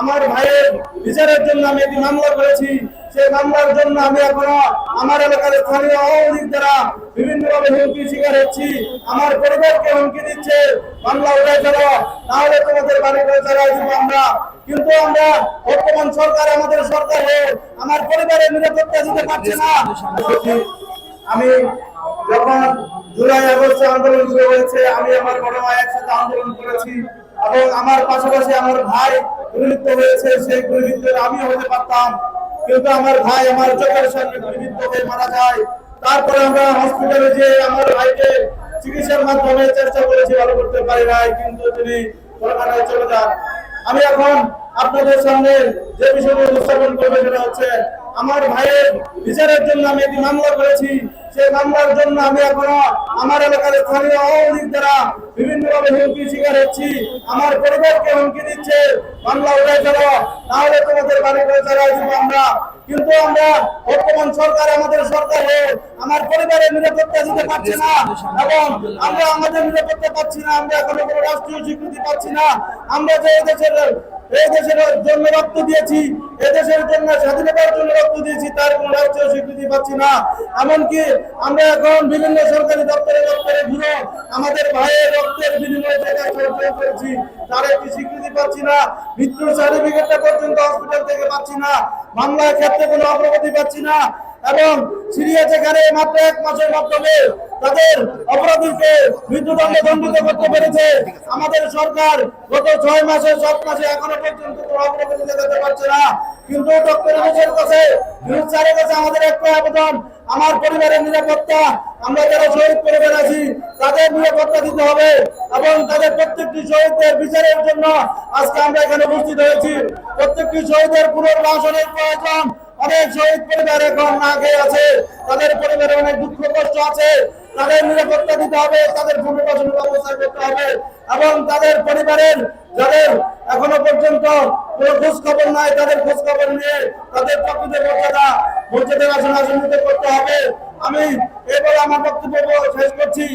আমার ভাইয়ের বিচারের জন্য আমি একটি মামলা করেছি। সেই মামলার জন্য আমি এখনও আমার এলাকার স্থানীয় আওয়ামী দ্বারা বিভিন্নভাবে হুমকি শিকার হচ্ছি আমার পরিবারকে হুমকি দিচ্ছে। মামলা উঠাই ফেলো। তাহলে তোমাদের বাড়ি করে চালাই দিব আমরা। কিন্তু আমরা বর্তমান সরকার আমাদের সরকার আমার পরিবারের নিরাপত্তা দিতে পারছে না। আমি যখন জুলাই আগস্টে আন্দোলন শুরু হয়েছে, আমি আমার বড় ভাই একসাথে আন্দোলন করেছি এবং আমার পাশাপাশি আমার ভাই হয়েছে, সেই আমি হতে পারতাম। কিন্তু আমার ভাই আমার চোখের সামনে হয়ে মারা যায়। তারপরে আমরা হসপিটালে যে আমার ভাইকে চিকিৎসার মাধ্যমে চেষ্টা করেছি, ভালো করতে পারি নাই, কিন্তু তিনি কলকাতায় চলে যান। আমি এখন আপনাদের সামনে যে বিষয়গুলো উপস্থাপন করব সেটা হচ্ছে আমার ভাইয়ের বিচারের জন্য আমি একটি মামলা করেছি। সেই মামলার জন্য আমি এখনও আমার এলাকার স্থানীয় আওয়ামী লীগ দ্বারা বিভিন্নভাবে হুমকি শিকার হচ্ছি আমার পরিবারকে হুমকি দিচ্ছে। মামলা উঠে ফেলো। তাহলে তোমাদের বাড়ি করে চালাই আমরা কিন্তু আমরা বর্তমান সরকার, আমাদের সরকার আমার পরিবারের নিরাপত্তা দিতে পারছে না এবং আমরা আমাদের নিরাপত্তা পাচ্ছি না, আমরা এখনও কোনো রাষ্ট্রীয় স্বীকৃতি পাচ্ছি না। আমরা যে এই দেশের এই দেশের জন্য রক্ত দিয়েছি এদেশের জন্য স্বাধীনতার জন্য রক্ত দিয়েছি, তার কোনো রাষ্ট্রীয় স্বীকৃতি পাচ্ছি না। এমনকি আমরা এখন বিভিন্ন সরকারি দপ্তরে দপ্তরে ঘুরে আমাদের ভাইয়ের রক্তের বিনিময়ে জায়গায় সরবরাহ করেছি তার একটি স্বীকৃতি পাচ্ছি না। মৃত্যুর সার্টিফিকেটটা পর্যন্ত হসপিটাল থেকে পাচ্ছি না। মামলার ক্ষেত্রে কোনো অগ্রগতি পাচ্ছি না। এবং সিরিয়া যেখানে মাত্র এক মাসের মাধ্যমে তাদের অপরাধীকে মৃত্যুদণ্ড দণ্ডিত করতে পেরেছে। আমাদের সরকার গত ছয় মাসে, সাত মাসে এখনও পর্যন্ত কোনো অগ্রগতি দেখাতে পারছে না। কিন্তু ডক্টর ইউনুসের কাছে, ইউনুস কাছে আমাদের একটা আবেদন আমার পরিবারের নিরাপত্তা, আমরা যারা শহীদ পরিবার আছি, তাদের নিরাপত্তা দিতে হবে এবং তাদের প্রত্যেকটি শহীদদের বিচারের জন্য আজকে আমরা এখানে উপস্থিত হয়েছি। প্রত্যেকটি শহীদের পুনর্বাসনের প্রয়োজন। অনেক শহীদ পরিবার এখন না খেয়ে আছে। তাদের পরিবারে অনেক দুঃখ কষ্ট আছে। তাদের নিরাপত্তা দিতে হবে, তাদের পুনর্বাসনের ব্যবস্থা করতে হবে এবং তাদের পরিবারের যাদের এখনও পর্যন্ত কোনো খোঁজ খবর নাই, তাদের খোঁজ খবর নিয়ে তাদের প্রকৃত মর্যাদা, মর্যাদার আসন আসন করতে হবে। আমি এবার আমার বক্তব্য শেষ করছি।